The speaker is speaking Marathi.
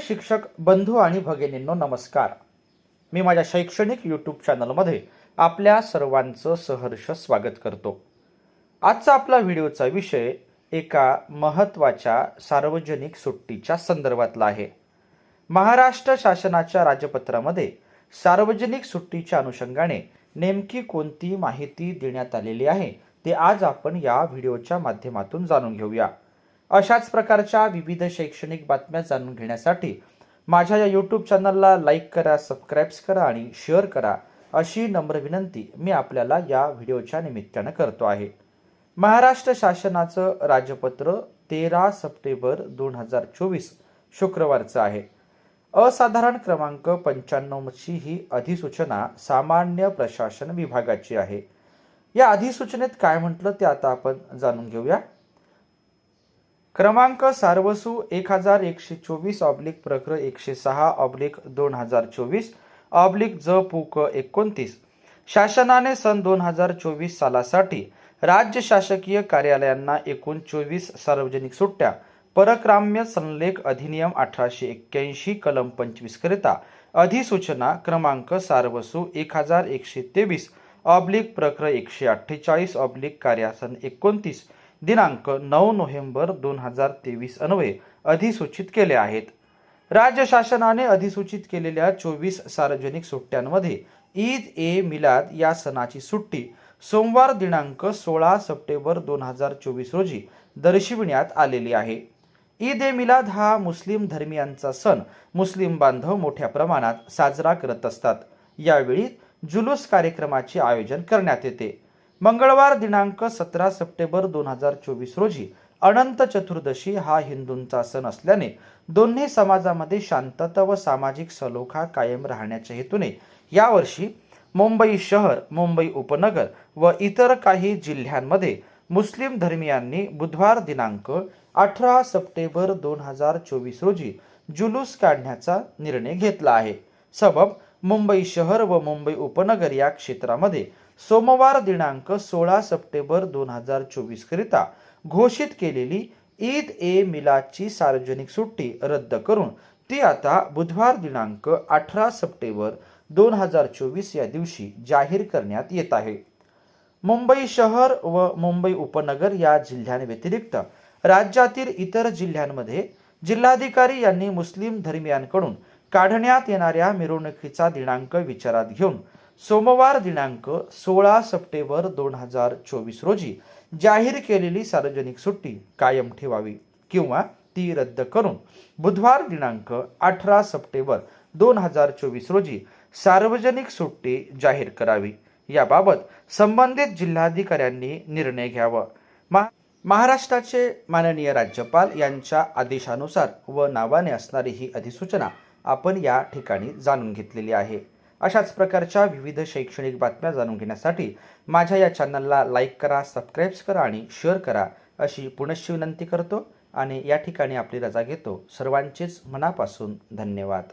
शिक्षक बंधू आणि भगिनींनो नमस्कार. मी माझ्या शैक्षणिक यूट्यूब चॅनलमध्ये आपल्या सर्वांचं सहर्ष स्वागत करतो. आजचा आपला व्हिडिओचा विषय एका महत्त्वाच्या सार्वजनिक सुट्टीच्या संदर्भातला आहे. महाराष्ट्र शासनाच्या राजपत्रामध्ये सार्वजनिक सुट्टीच्या अनुषंगाने नेमकी कोणती माहिती देण्यात आलेली आहे ते आज आपण या व्हिडिओच्या माध्यमातून जाणून घेऊया. अशाच प्रकारच्या विविध शैक्षणिक बातम्या जाणून घेण्यासाठी माझ्या या यूट्यूब चॅनलला लाईक करा सबस्क्राईब्स करा आणि शेअर करा अशी नम्र विनंती मी आपल्याला या व्हिडिओच्या निमित्तानं करतो आहे. महाराष्ट्र शासनाचं राजपत्र तेरा सप्टेंबर दोन हजार चोवीस शुक्रवारचं आहे. असाधारण क्रमांक पंच्याण्णवची ही अधिसूचना सामान्य प्रशासन विभागाची आहे. या अधिसूचनेत काय म्हटलं ते आता आपण जाणून घेऊया. क्रमांक सार्वसू एक हजार एकशे चोवीस ऑब्लिक प्रक्र एकशे सहा ऑब्लिक दोन हजार चोवीस ऑब्लिक ज पुक एकोणतीस. शासनाने सन दोन हजार चोवीस सालासाठी राज्य शासकीय कार्यालयांना एकूण चोवीस सार्वजनिक सुट्ट्या परक्राम्य संलेख अधिनियम अठराशे एक्क्याऐंशी कलम पंचवीस करिता अधिसूचना क्रमांक सार्वसू एक हजार एकशे तेवीस ऑब्लिक प्रक्र एकशे अठ्ठेचाळीस ऑब्लिक कार्यासन एकोणतीस दिनांक नऊ नोव्हेंबर दोन हजार तेवीस अन्वये अधिसूचित केले आहेत. राज्य शासनाने अधिसूचित केलेल्या चोवीस सार्वजनिक सुट्ट्यांमध्ये ईद ए मिलाद या सणाची सुट्टी सोमवार दिनांक सोळा सप्टेंबर दोन हजार चोवीस रोजी दर्शविण्यात आलेली आहे. ईद ए मिलाद हा मुस्लिम धर्मियांचा सण मुस्लिम बांधव मोठ्या प्रमाणात साजरा करत असतात. यावेळी जुलूस कार्यक्रमाचे आयोजन करण्यात येते. मंगळवार दिनांक सतरा सप्टेंबर दोन हजार चोवीस रोजी अनंत चतुर्दशी हा हिंदूंचा सण असल्याने दोन्ही समाजामध्ये शांतता व सामाजिक सलोखा कायम राहण्याच्या हेतूने यावर्षी मुंबई शहर मुंबई उपनगर व इतर काही जिल्ह्यांमध्ये मुस्लिम धर्मियांनी बुधवार दिनांक अठरा सप्टेंबर दोन हजार चोवीस रोजी जुलूस काढण्याचा निर्णय घेतला आहे. सबब मुंबई शहर व मुंबई उपनगर या क्षेत्रामध्ये सोमवार दिनांक सोळा सप्टेंबर दोन हजार चोवीस करिता घोषित केलेली ईद ए मिलादची सार्वजनिक सुट्टी रद्द करून ती आता बुधवार दिनांक अठरा सप्टेंबर दोन हजार चोवीस या दिवशी जाहीर करण्यात येत आहे. मुंबई शहर व मुंबई उपनगर या जिल्ह्यांव्यतिरिक्त राज्यातील इतर जिल्ह्यांमध्ये जिल्हाधिकारी यांनी मुस्लिम धर्मियांकडून काढण्यात येणाऱ्या मिरवणुकीचा दिनांक विचारात घेऊन सोमवार दिनांक सोळा सप्टेंबर दोन हजार चोवीस रोजी जाहीर केलेली सार्वजनिक सुट्टी कायम ठेवावी किंवा ती रद्द करून बुधवार दिनांक अठरा सप्टेंबर दोन हजार चोवीस रोजी सार्वजनिक सुट्टी जाहीर करावी. याबाबत संबंधित जिल्हाधिकाऱ्यांनी निर्णय घ्यावा. मा महाराष्ट्राचे माननीय राज्यपाल यांच्या आदेशानुसार व नावाने असणारी ही अधिसूचना आपण या ठिकाणी जाणून घेतलेली आहे. अशाच प्रकारच्या विविध शैक्षणिक बातम्या जाणून घेण्यासाठी माझ्या या चॅनलला लाईक करा सबस्क्राईब्स करा आणि शेअर करा अशी पुनश्च विनंती करतो आणि या ठिकाणी आपली रजा घेतो. सर्वांचेच मनापासून धन्यवाद.